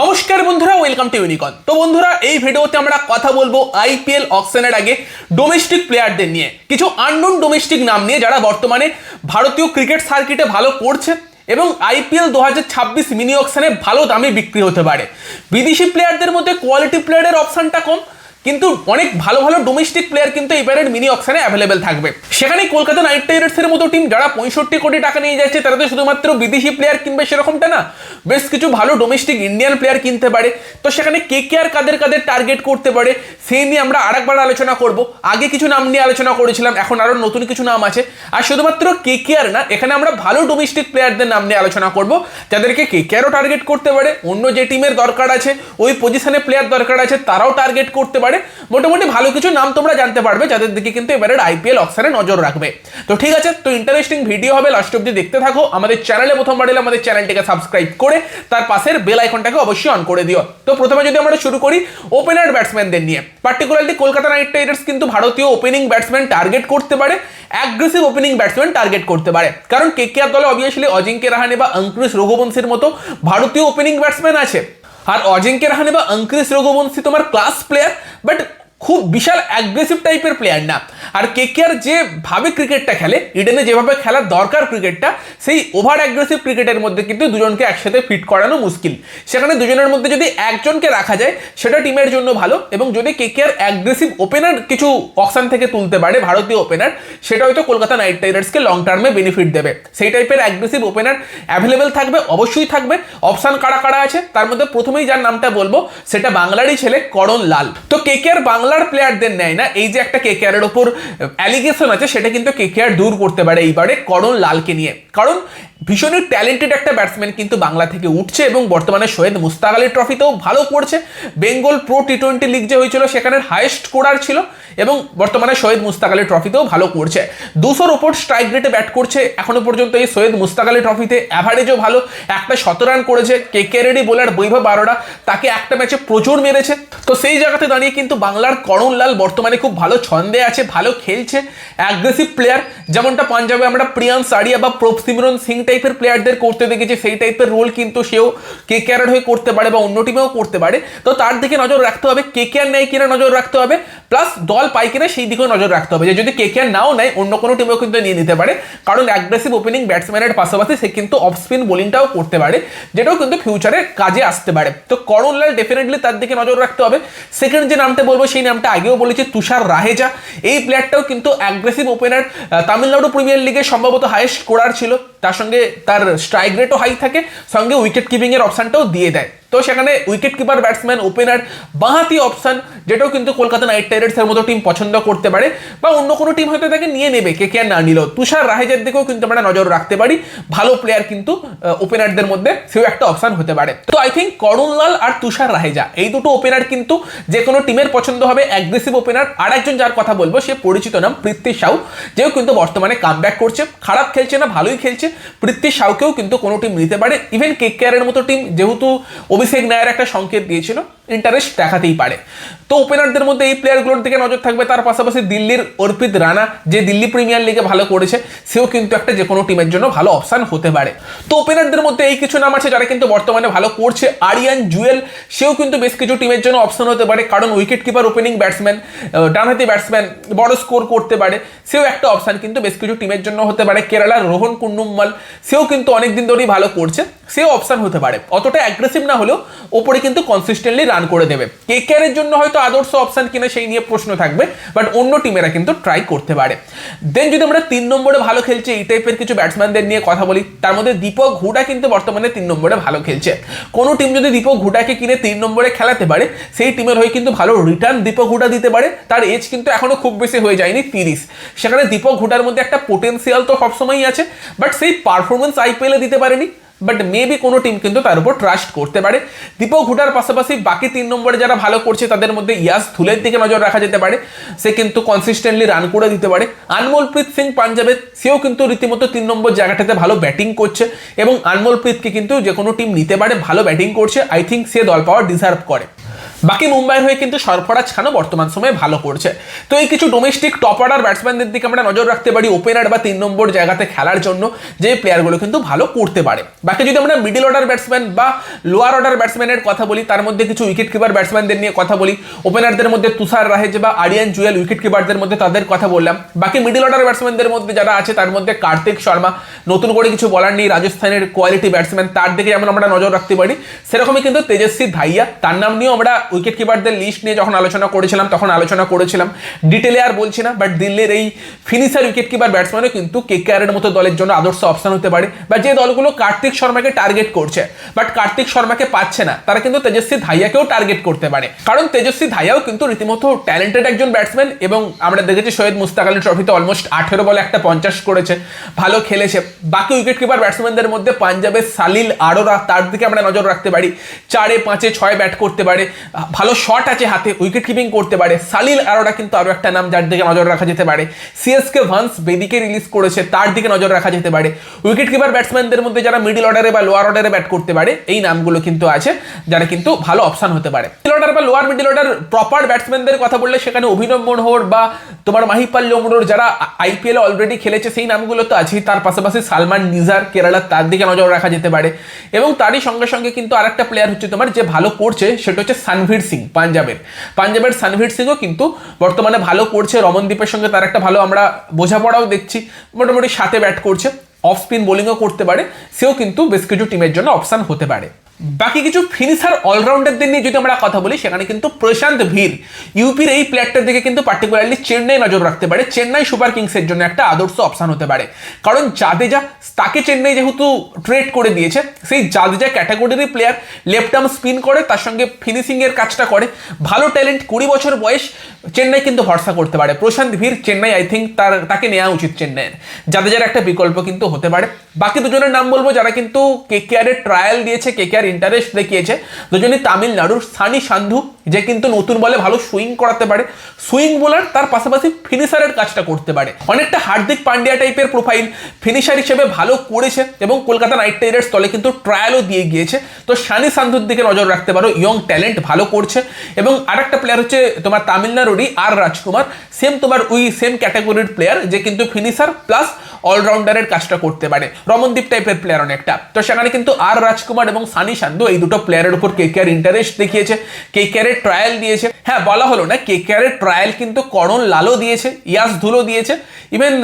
নমস্কার বন্ধুরা welcome to ইউনিকন তো বন্ধুরা, এই ভিডিওতে আমরা কথা বলব আইপিএল অকশনের আগে ডোমেস্টিক প্লেয়ারদের নিয়ে। কিছু আননোন ডোমেস্টিক নাম নিয়ে যারা বর্তমানে ভারতীয় ক্রিকেট সার্কিটে ভালো করছে এবং আইপিএল দু হাজার ছাব্বিশ মিনি অকশনে ভালো দামে বিক্রি হতে পারে। বিদেশি প্লেয়ারদের মধ্যে কোয়ালিটি প্লেয়ারের অপশানটা কম কিন্তু অনেক ভালো ভালো ডোমেস্টিক প্লেয়ার কিন্তু এবারের মিনি অকশনে অ্যাভেলেবেল থাকবে। সেখানে কলকাতা নাইট রাইডার্সের মতো টিম যারা পঁয়ষট্টি কোটি টাকা নিয়ে যাচ্ছে, তারা তো শুধুমাত্র বিদেশি প্লেয়ার কিনবে সেরকমটা না। বেশ কিছু ভালো ডোমেস্টিক ইন্ডিয়ান প্লেয়ার কিনতে পারে। তো সেখানে কে কে আর কাদের কাদের টার্গেট করতে পারে, সেই নিয়ে আমরা আরেকবার আলোচনা করব। আগে কিছু নাম নিয়ে আলোচনা করেছিলাম, এখন আরও নতুন কিছু নাম আছে। আর শুধুমাত্র কে কে আর না, এখানে আমরা ভালো ডোমেস্টিক প্লেয়ারদের নাম নিয়ে আলোচনা করব, যাদেরকে কে কে আরও টার্গেট করতে পারে। অন্য যে টিমের দরকার আছে, ওই পজিশনে প্লেয়ার দরকার আছে, তারাও টার্গেট করতে পারে। মোটামুটি ভালো কিছু নাম তোমরা জানতে পারবে, যাদের দিকে কিন্তু এবারের আইপিএল অক্সারে নজর রাখবে। তো ঠিক আছে, তো ইন্টারেস্টিং ভিডিও হবে লাস্ট অব্দি দেখতে থাকো। আমাদের চ্যানেলে প্রথমবার এলে আমাদের চ্যানেলটিকে সাবস্ক্রাইব করে, তার পাশের বেল আইকনটাকে অবশ্যই অন করে দিও। তো প্রথমে যদি আমরা শুরু করি ওপেনার ব্যাটসম্যানদের নিয়ে। পার্টিকুলারলি কলকাতা নাইট রাইডার্স কিন্তু ভারতীয় ওপেনিং ব্যাটসম্যান টার্গেট করতে পারে অ্যাগ্রেসিভ ওপেনিং ব্যাটসম্যান টার্গেট করতে পারে। কারণ কে কে আর দলে অবভিয়াসলি অজিঙ্ক্য রাহানে বা অঙ্কুশ রঘুবংশীর মতো ভারতীয় ওপেনিং ব্যাটসম্যান আছে। আর অজিঙ্ক্য রাহানে বা অঙ্কুশ রঘুবংশী তোমার ক্লাস প্লেয়ার বাট খুব বিশাল অ্যাগ্রেসিভ টাইপের প্লেয়ার না। আর কে কে আর যেভাবে ক্রিকেটটা খেলে ইডেনে যেভাবে খেলার দরকার ক্রিকেটটা সেই ওভার অ্যাগ্রেসিভ ক্রিকেটের মধ্যে কিন্তু দুজনকে একসাথে ফিট করানো মুশকিল। সেখানে দুজনের মধ্যে যদি একজনকে রাখা যায়, সেটা টিমের জন্য ভালো এবং যদি K K R aggressive opener কিছু অপশান থেকে তুলতে পারে, ভারতীয় ওপেনার সেটা হয়তো কলকাতা নাইট রাইডার্সকে লং টার্মে বেনিফিট দেবে। সেই টাইপের অ্যাগ্রেসিভ ওপেনার অ্যাভেলেবেল থাকবে, অবশ্যই থাকবে। অপশান কারা কারা আছে, তার মধ্যে প্রথমেই যার নামটা বলব, সেটা বাংলারই ছেলে, করণ লাল। তো কে কে আর বাংলার প্লেয়ারদের নেয় না। এই যে একটা কে কে এর ওপর অ্যালিগেশন আছে, সেটা কিন্তু কে কে আর দূর করতে পারে এইবারে, করণ লালকে নিয়ে। কারণ ভীষণই ট্যালেন্টেড একটা ব্যাটসম্যান কিন্তু বাংলা থেকে উঠছে এবং বর্তমানে সৈয়দ মুস্তাক আলী ট্রফিতেও ভালো করছে Bengal pro T twenty league যে হয়েছিল সেখানে হায়েস্ট স্কোরার ছিল এবং বর্তমানে সৈয়দ মুস্তাক আলী ট্রফিতেও ভালো করছে দুশোর ওপর স্ট্রাইক রেটে ব্যাট করছে। এখনও পর্যন্ত এই সৈয়দ মুস্তাক আলী ট্রফিতে অ্যাভারেজও ভালো। একটা শত রান করেছে কে কেরেডি বোলার বৈভব বারোটা তাকে একটা ম্যাচে প্রচুর মেরেছে। তো সেই জায়গাতে দাঁড়িয়ে কিন্তু বাংলার করণলাল বর্তমানে খুব ভালো ছন্দে আছে, ভালো খেলছে অ্যাগ্রেসিভ প্লেয়ার যেমনটা পাঞ্জাবে আমরা প্রিয়ান সারিয়া বা প্রভ সিমরন সিং টাইপের প্লেয়ারদের করতে দেখেছি, সেই টাইপের রোল কিন্তু সেও কে কেয়ার হয়ে করতে পারে বা অন্য টিমেও করতে পারে। তো তার দিকে নজর রাখতে হবে কে কেয়ার নেয় কিনা নজর রাখতে হবে প্লাস দল পায় কিনা সেই দিকেও নজর রাখতে হবে যে যদি কে কেয়ার নাও নেয়, অন্য কোনো টিমেও কিন্তু নিয়ে নিতে পারে। কারণ অ্যাগ্রেসিভ ওপেনিং ব্যাটসম্যানের পাশাপাশি সে কিন্তু অফ স্পিন বোলিংটাও করতে পারে, যেটাও কিন্তু ফিউচারে কাজে আসতে পারে। তো করণলাল ডেফিনেটলি তার দিকে নজর রাখতে হবে। সেকেন্ড যে নামটা বলব, সেই নামটা আগেও বলেছি, তুষার রাহেজা। এই প্লেয়ারটাও কিন্তু অ্যাগ্রেসিভ ওপেনার তামিলনাড়ু প্রিমিয়ার লিগে সম্ভবত হায়েস্ট স্কোরার ছিল। তার সঙ্গে তার স্ট্রাইক রেটও হাই থাকে সঙ্গে উইকেট কিপিংয়ের অপশানটাও দিয়ে দেয়। তো সেখানে উইকেট কিপার ব্যাটসম্যান ওপেনার বাঁহাতি অপশান যেটাও কিন্তু কলকাতা নাইট রাইডার্সের মতো টিম পছন্দ করতে পারে বা অন্য কোনো টিম হয়তো তাকে নিয়ে নেবে, কে কে না নিলেও তুষার রাহেজের দিকেও কিন্তু আমরা নজর রাখতে পারি। ভালো প্লেয়ার কিন্তু ওপেনারদের মধ্যে সেও একটা অপশান হতে পারে। তো আই থিঙ্ক করুণলাল আর তুষার রাহেজা, এই দুটো ওপেনার কিন্তু যে কোনো টিমের পছন্দ হবে। অ্যাগ্রেসিভ ওপেনার আর একজন যার কথা বলব, সে পরিচিত নাম পৃথ্বী সাউ, যেও কিন্তু বর্তমানে কাম করছে। খারাপ খেলছে না, ভালোই খেলছে। পৃথ্বী সাউকেও কিন্তু কোনো টিম নিতে পারে। ইভেন কে কেয়ারের মতো টিম যেহেতু অভিষেক নায়ার একটা সংকেত দিয়েছিল। ইন্টারেস্ট দেখাতেই পারে। তো ওপেনারদের মধ্যে এই প্লেয়ারগুলোর দিকে নজর থাকবে। তার পাশাপাশি দিল্লির অর্পিত রানা, যে দিল্লি প্রিমিয়ার লিগে ভালো করেছে, সেও কিন্তু একটা যে কোনো টিমের জন্য ভালো অপশান হতে পারে। তো ওপেনারদের মধ্যে এই কিছু নাম আছে যারা কিন্তু বর্তমানে ভালো করছে। আরিয়ান জুয়েল, সেও কিন্তু বেশ কিছু টিমের জন্য অপশন হতে পারে। কারণ উইকেট কিপার ওপেনিং ব্যাটসম্যান ডানহাতি ব্যাটসম্যান বড় স্কোর করতে পারে। সেও একটা অপশান কিন্তু বেশ কিছু টিমের জন্য হতে পারে। কেরালার রোহন কুন্ডুম্মাল, সেও কিন্তু অনেকদিন ধরেই ভালো করছে। সেও অপশান হতে পারে। অতটা অ্যাগ্রেসিভ না হলেও, ওপরে কিন্তু কনসিস্টেন্টলি রান করে দেবে। কে কেয়ারের জন্য হয়তো আদর্শ অপশান কিনা সেই নিয়ে প্রশ্ন থাকবে বাট অন্য টিমেরা কিন্তু ট্রাই করতে পারে। দেন যদি আমরা তিন নম্বরে ভালো খেলছে, এই টাইপের কিছু ব্যাটসম্যানদের নিয়ে কথা বলি, তার মধ্যে দীপক ঘুডা কিন্তু বর্তমানে তিন নম্বরে ভালো খেলছে। কোনো টিম যদি দীপক ঘুডাকে কিনে তিন নম্বরে খেলাতে পারে, সেই টিমের হয়ে কিন্তু ভালো রিটার্ন দীপক ঘুডা দিতে পারে। তার এজ কিন্তু এখনও খুব বেশি হয়ে যায়নি, তিরিশ। সেখানে দীপক ঘুডার মধ্যে একটা পোটেন্সিয়াল তো সবসময়ই আছে বাট সেই পারফরমেন্স আইপিএলে দিতে পারেনি। বাট মেবি কোনো টিম কিন্তু তার উপর ট্রাস্ট করতে পারে। দীপক হুডার পাশাপাশি বাকি তিন নম্বরে যারা ভালো করছে, তাদের মধ্যে ইয়াস ধুলের দিকে নজর রাখা যেতে পারে। সে কিন্তু কনসিস্টেন্টলি রান করে দিতে পারে। আনমোলপ্রীত সিং পাঞ্জাবের, সেও কিন্তু রীতিমতো তিন নম্বর জায়গাটাতে ভালো ব্যাটিং করছে এবং আনমোলপ্রীতকে কিন্তু যে কোনো টিম নিতে পারে, ভালো ব্যাটিং করছে। আই থিঙ্ক সে দল পাওয়ার ডিজার্ভ করে। বাকি মুম্বাইয়ের হয়ে কিন্তু সরফরাজ খানও বর্তমান সময়ে ভালো করছে। তো এই কিছু ডোমেস্টিক টপ অর্ডার ব্যাটসম্যানদের দিকে আমরা নজর রাখতে পারি ওপেনার বা তিন নম্বর জায়গাতে খেলার জন্য যে প্লেয়ারগুলো কিন্তু ভালো করতে পারে। বাকি যদি আমরা মিডিল অর্ডার ব্যাটসম্যান বা লোয়ার অর্ডার ব্যাটসম্যানের কথা বলি, তার মধ্যে কিছু উইকেট কিপার ব্যাটসম্যানদের নিয়ে কথা বলি। ওপেনারদের মধ্যে তুষার রাহেজ বা আরিয়ান জুয়েল উইকেট কিপারদের মধ্যে তাদের কথা বললাম। বাকি মিডিল অর্ডার ব্যাটসম্যানদের মধ্যে যারা আছে, তার মধ্যে কার্তিক শর্মা। নতুন করে কিছু বলার নেই, রাজস্থানের কোয়ালিটি ব্যাটসম্যান তার দিকে যেমন আমরা নজর রাখতে পারি, সেরকমই কিন্তু তেজস্বী ধাইয়া। তার নাম নিয়েও আমরা উইকেট কিপারদের লিস্ট নিয়ে যখন আলোচনা করেছিলাম, তখন আলোচনা করেছিলাম। ডিটেলে আর বলছি না বাট দিল্লির এই ফিনিশার উইকেট কিপার ব্যাটসম্যানও কিন্তু কেকেআরের মতো দলের জন্য আদর্শ অপশন হতে পারে। বা যে দলগুলো কার্তিক শর্মাকে টার্গেট করছে বাট কার্তিক শর্মাকে পাচ্ছে না, তারা কিন্তু তেজস্বী ধাইয়াকেও টার্গেট করতে পারে। কারণ তেজস্বী ধাইয়াও কিন্তু রীতিমতো ট্যালেন্টেড একজন ব্যাটসম্যান এবং আমরা দেখেছি সৈয়দ মুস্তাক আলী ট্রফিতে অলমোস্ট আঠেরো বলে একটা পঞ্চাশ করেছে। ভালো খেলেছে। বাকি উইকেট কিপার ব্যাটসম্যানদের মধ্যে পাঞ্জাবের সালিল আরোরা, তার দিকে আমরা নজর রাখতে পারি। চারে, পাঁচে, ছয় ব্যাট করতে পারে। ভালো শট আছে হাতে উইকেট কিপিং করতে পারে। সালিল আরোরা কিন্তু আরও একটা নাম যার দিকে নজর রাখা যেতে পারে। সিএসকে ভান্স বেদিকে রিলিজ করেছে, তার দিকে নজর রাখা যেতে পারে। উইকেট কিপার ব্যাটসম্যানদের মধ্যে যারা মিডিল অর্ডারে বা লোয়ার অর্ডারে ব্যাট করতে পারে, এই নামগুলো কিন্তু আছে, যারা কিন্তু ভালো অপশন হতে পারে। মিডিল অর্ডার বা লোয়ার মিডিল অর্ডার প্রপার ব্যাটসম্যানদের কথা বললে সেখানে অভিনব মোহর বা তোমার মাহিপাল লোমরোর যারা আইপিএল অলরেডি খেলেছে, সেই নামগুলো তো আছেই। তার পাশাপাশি সালমান নিজার, কেরালার তার দিকে নজর রাখা যেতে পারে। এবং তারই সঙ্গে সঙ্গে কিন্তু আরেকটা প্লেয়ার হচ্ছে তোমার, যে ভালো করছে, সেটা হচ্ছে সানভীর সিং, পাঞ্জাবের। পাঞ্জাবের সানভীর সিংও কিন্তু বর্তমানে ভালো করছে। রমনদীপের সঙ্গে তার একটা ভালো আমরা বোঝাপড়াও দেখছি। মোটামুটি সাথে ব্যাট করছে। অফ স্পিন বোলিংও করতে পারে। সেও কিন্তু বেশ কিছু টিমের জন্য অপশান হতে পারে। বাকি কিছু ফিনিশার অলরাউন্ডারদের নিয়ে যদি আমরা কথা বলি, সেখানে কিন্তু প্রশান্ত ভীর ইউপির এই প্লেয়ারটার দিকে কিন্তু পার্টিকুলারলি চেন্নাই নজর রাখতে পারে। চেন্নাই সুপার কিংসের জন্য একটা আদর্শ অপশান হতে পারে। কারণ জাদেজা তাকে চেন্নাই যেহেতু ট্রেড করে দিয়েছে, সেই জাদেজা ক্যাটাগরির প্লেয়ার লেফট আর্ম স্পিন করে, তার সঙ্গে ফিনিশিংয়ের কাজটা করে। ভালো ট্যালেন্ট কুড়ি বছর বয়স, চেন্নাই কিন্তু ভরসা করতে পারে। প্রশান্ত ভীর, চেন্নাই আই থিঙ্ক তার, তাকে নেওয়া উচিত চেন্নাইয়ের। জাদেজার একটা বিকল্প কিন্তু হতে পারে। বাকি দুজনের নাম বলব, যারা কিন্তু কে কেকেআরের ট্রায়াল দিয়েছে কে কেকেআর ইন্টারেস্ট দেখিয়েছে। দুজনই তামিলনাড়ুর সানি সান্ধু যে কিন্তু নতুন বলে ভালো সুইং করাতে পারে। সুইং বোলার তার পাশাপাশি ফিনিশারের কাজটা করতে পারে। অনেকটা হার্দিক পান্ডিয়া টাইপের প্রোফাইল ফিনিশার হিসেবে ভালো করেছে এবং কলকাতা নাইট রাইডার্স দলে কিন্তু ট্রায়ালও দিয়ে গিয়েছে। তো সানি সান্ধুর দিকে নজর রাখতে পারো ইয়ং ট্যালেন্ট ভালো করছে। এবং আরেকটা প্লেয়ার হচ্ছে তোমার তামিলনাড়ুরই আর রাজকুমার। সেম তোমার ওই সেম ক্যাটাগরির প্লেয়ার যে কিন্তু ফিনিশার প্লাস অলরাউন্ডারের কাজটা করতে পারে। রমনদীপ টাইপের প্লেয়ার অনেকটা। তো সেখানে কিন্তু আর রাজকুমার এবং সানি সান্ধু এই দুটো প্লেয়ারের উপর কে কেয়ার ইন্টারেস্ট দেখিয়েছে। কে কেয়ারের ট্রায়াল দিয়েছে। হ্যাঁ বলা হলো না, কে কেয়ারের ট্রায়াল কিন্তু করণ লালও দিয়েছে, ইয়াস ধুলো দিয়েছে ইভেন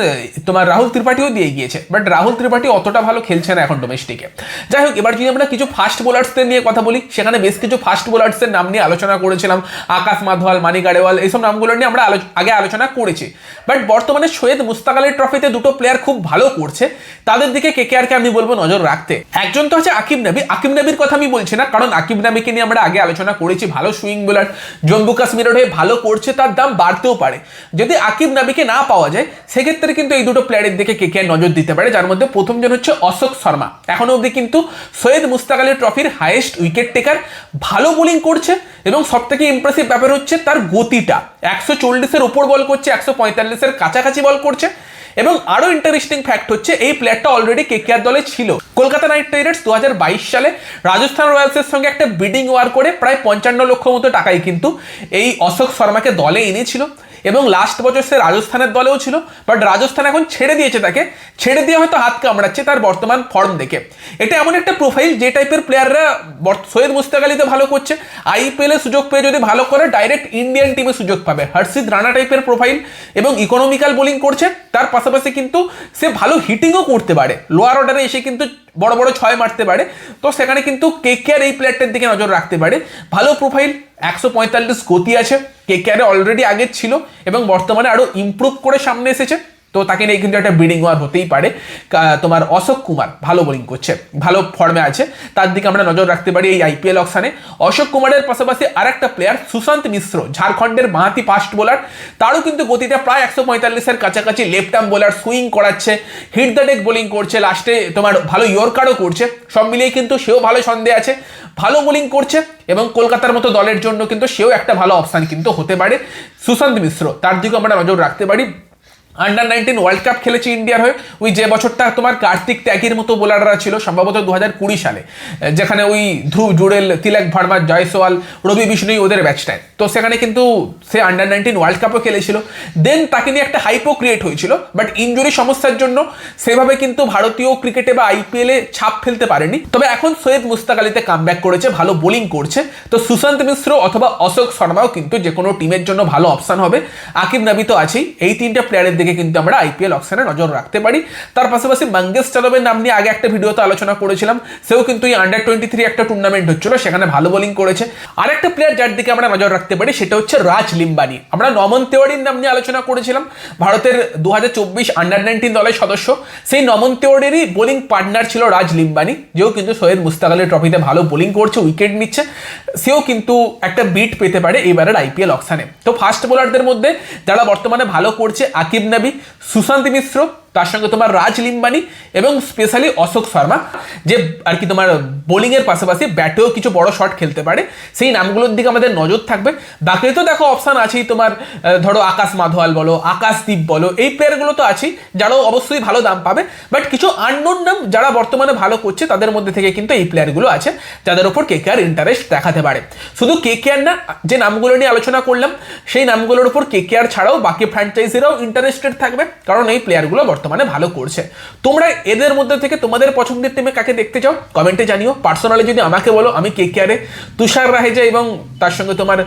তোমার রাহুল ত্রিপাঠীও দিয়ে গিয়েছে বাট রাহুল ত্রিপাঠী অতটা ভালো খেলছে না এখন ডোমেস্টিকে যাই হোক, এবার যদি আমরা কিছু ফাস্ট বোলার্সদের নিয়ে কথা বলি, সেখানে বেশ কিছু ফাস্ট বোলার্সের নাম নিয়ে আলোচনা করেছিলাম, আকাশ মাধওয়াল মানিক আড়েওয়াল, এইসব নামগুলো নিয়ে আমরা আগে আলোচনা করেছি। বাট বর্তমানে সৈয়দ মুস্তাক আলীর ট্রফিতে দুটো প্লেয়ার খুব ভালো করছে, তাদের দিকে কে কে আমি বলব নজর রাখতে। একজন তো হচ্ছে আকিব নাবি, আকিব নাবির কথা আমি বলছি না, কারণ আকিব নাবিকে নিয়ে আমরা আগে আলোচনা করেছি, ভালো সুইং বোলার জম্মু কাশ্মীরের হয়ে ভালো করছে, তার দাম বাড়তেও পারে। যদি আকিব নাবিকে না পাওয়া যায়, সেক্ষেত্রে কিন্তু এই দুটো প্লেয়ারের দিকে কে কে নজর দিতে পারে, যার মধ্যে প্রথমজন হচ্ছে অশোক শর্মা। এখনও অবধি কিন্তু সৈয়দ মুস্তাক আলী ট্রফির হাইয়েস্ট উইকেট টেকার ভালো বোলিং করছে এবং সব থেকে ইমপ্রেসিভ ব্যাপার হচ্ছে তার গতিটা। একশো চল্লিশের ওপর বল করছে, একশো পঁয়তাল্লিশের কাছাকাছি বল করছে। এবং আরও ইন্টারেস্টিং ফ্যাক্ট হচ্ছে, এই প্লেয়ারটা অলরেডি কেকেআর দলে ছিল। কলকাতা নাইট রাইডার্স দু হাজার বাইশ সালে রাজস্থান রয়্যালসের সঙ্গে একটা বিডিং ওয়ার করে প্রায় পঞ্চান্ন লক্ষ মতো টাকায় কিন্তু এই অশোক শর্মাকে দলে এনেছিল। এবং লাস্ট বছর সে রাজস্থানের দলেও ছিল বাট রাজস্থান এখন ছেড়ে দিয়েছে তাকে। ছেড়ে দিয়ে হয়তো হাত কামড়াচ্ছে তার বর্তমান ফর্ম দেখে। এটা এমন একটা প্রোফাইল যে টাইপের প্লেয়াররা সৈয়দ মুস্তাক আলীতে ভালো করছে। আইপিএল সুযোগ পেয়ে যদি ভালো করে ডাইরেক্ট ইন্ডিয়ান টিমে সুযোগ পাবে। হর্ষিত রানা টাইপের প্রোফাইল এবং ইকোনমিক্যাল বোলিং করছে। তার পাশাপাশি কিন্তু সে ভালো হিটিংও করতে পারে। লোয়ার অর্ডারে এসে কিন্তু বড় বড় ছয় মারতে পারে। তো সেখানে কিন্তু কে কেয়ার এই প্লেয়ারটার দিকে নজর রাখতে পারে। ভালো প্রোফাইল একশো পঁয়তাল্লিশ গতি আছে। কে কেয়ারে অলরেডি আগে ছিল এবং বর্তমানে আরও ইম্প্রুভ করে সামনে এসেছে। তো তাকে নিয়ে কিন্তু একটা বিডিং ওয়ার হতেই পারে। তোমার অশোক কুমার, ভালো বোলিং করছে, ভালো ফর্মে আছে। তার দিকে আমরা নজর রাখতে পারি এই আইপিএল অকশানে অশোক কুমারের পাশাপাশি আরেকটা প্লেয়ার সুশান্ত মিশ্র, ঝাড়খণ্ডের মাহাতি ফাস্ট বোলার তারও কিন্তু গতিটা প্রায় একশো পঁয়তাল্লিশের কাছাকাছি লেফট আর্ম বোলার সুইং করাচ্ছে। হিট দ্য ডেক বোলিং করছে। লাস্টে তোমার ভালো ইয়র্কারও করছে। সব মিলিয়ে কিন্তু সেও ভালো সন্দেহ আছে। ভালো বোলিং করছে এবং কলকাতার মতো দলের জন্য কিন্তু সেও একটা ভালো অপশান কিন্তু হতে পারে। সুশান্ত মিশ্র, তার দিকে আমরা নজর রাখতে পারি। আন্ডার নাইনটিন ওয়ার্ল্ড কাপ খেলেছে ইন্ডিয়ার হয়ে। ওই যে বছরটা তোমার কার্তিক ত্যাগের মতো বোলাররা ছিল, সম্ভবত দু কুড়ি সালে, যেখানে ওই ধ্রুব, জুড়েল, তিলক ভার্মা, জয়সওয়াল, রবি বিষ্ণুই ওদের ব্যাচটায় তো সেখানে কিন্তু সে আন্ডার নাইনটিন ওয়ার্ল্ড কাপও খেলেছিল। দেন তাকে নিয়ে একটা হাইপো ক্রিয়েট হয়েছিল বাট ইঞ্জুরি সমস্যার জন্য সেভাবে কিন্তু ভারতীয় ক্রিকেটে বা আইপিএলে ছাপ ফেলতে পারেনি। তবে এখন সৈয়দ মুস্তাক আলীতে কামব্যাক করেছে, ভালো বোলিং করছে। তো সুশান্ত মিশ্র অথবা অশোক শর্মাও কিন্তু যে কোনো টিমের জন্য ভালো অপশন হবে। আকিব নাবি তো আছেই। এই তিনটা প্লেয়ারের দিকে কিন্তু আমরা আইপিএল অপশনে নজর রাখতে পারি। তার পাশাপাশি মঙ্গেশ চালবের নাম নিয়ে আগে একটা ভিডিওতে আলোচনা করেছিলাম, সেও কিন্তু এই আন্ডার টোয়েন্টি থ্রি একটা টুর্নামেন্ট হচ্ছিল, সেখানে ভালো বোলিং করেছে। আর একটা প্লেয়ার যার দিকে আমরা নজর রাখতে পারি, সেটা হচ্ছে রাজ লিম্বানি। আমরা নমন তেওয়ারির নাম নিয়ে আলোচনা করেছিলাম, ভারতের দু হাজার চব্বিশ আন্ডার নাইনটিন দলের সদস্য। সেই নমন তেওয়ারিরই বোলিং পার্টনার ছিল রাজ লিম্বানি, যেও কিন্তু সৈয়দ মুস্তাক আলীর ট্রফিতে ভালো বোলিং করছে উইকেট নিচ্ছে। সেও কিন্তু একটা বিট পেতে পারে এবারের আইপিএল অকশানে তো ফাস্ট বোলারদের মধ্যে যারা বর্তমানে ভালো করছে, আকিব নবী সুশান্ত মিশ্র, তার সঙ্গে তোমার রাজ লিম্বানি এবং স্পেশালি অশোক শর্মা, যে আর কি তোমার বোলিংয়ের পাশাপাশি ব্যাটেও কিছু বড় শট খেলতে পারে। সেই নামগুলোর দিকে আমাদের নজর থাকবে। বাকি তো দেখো অপশান আছেই তোমার ধরো আকাশ মাধওয়াল বলো আকাশদীপ বলো, এই প্লেয়ারগুলো তো আছেই, যারাও অবশ্যই ভালো দাম পাবে। বাট কিছু আননোন নাম যারা বর্তমানে ভালো করছে, তাদের মধ্যে থেকে কিন্তু এই প্লেয়ারগুলো আছে, যাদের ওপর কে কে আর ইন্টারেস্ট দেখাতে পারে। শুধু কে কে আর না, যে নামগুলো নিয়ে আলোচনা করলাম, সেই নামগুলোর উপর কে কে আর ছাড়াও বাকি ফ্র্যাঞ্চাইজিরাও ইন্টারেস্টেড থাকবে। কারণ এই প্লেয়ারগুলো বর্তমানে ভালো করছে। তোমরা এদের মধ্যে থেকে তোমাদের পছন্দের টিমে কাকে দেখতে চাও? কমেন্টে জানিও। পার্সোনালি যদি আমাকে বলো, আমি কে কে আরে তুষার রাহেজা এবং তার সঙ্গে তোমার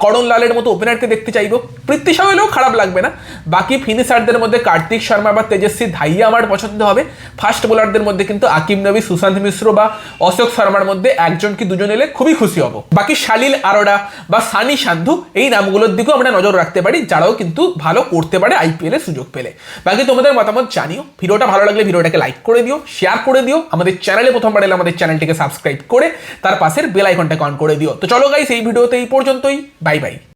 করণ লালের মতো ওপেনারকে দেখতে চাইব। পৃথ্বী হলেও খারাপ লাগবে না। বাকি ফিনিশারদের মধ্যে কার্তিক শর্মা বা তেজস্বী ধাইয়া আমার পছন্দ হবে। ফাস্ট বোলারদের মধ্যে কিন্তু আকিম নবী, সুশান্ত মিশ্র বা অশোক শর্মার মধ্যে একজন কি দুজন এলে খুবই খুশি হব। বাকি শালিল আরোরা বা সানি সান্ধু, এই নামগুলোর দিকেও আমরা নজর রাখতে পারি, যারাও কিন্তু ভালো করতে পারে আইপিএল সুযোগ পেলে। বাকি তোমাদের মতামত জানিও। ভিডিওটা ভালো লাগলে ভিডিওটাকে লাইক করে দিও শেয়ার করে দিও, আমাদের চ্যানেলে প্রথমবার এলে আমাদের চ্যানেলটিকে সাবস্ক্রাইব করে, তার পাশের বেল আইকনটাকে অন করে দিও। তো চলো গাইস এই ভিডিওতে এই পর্যন্তই। Bye bye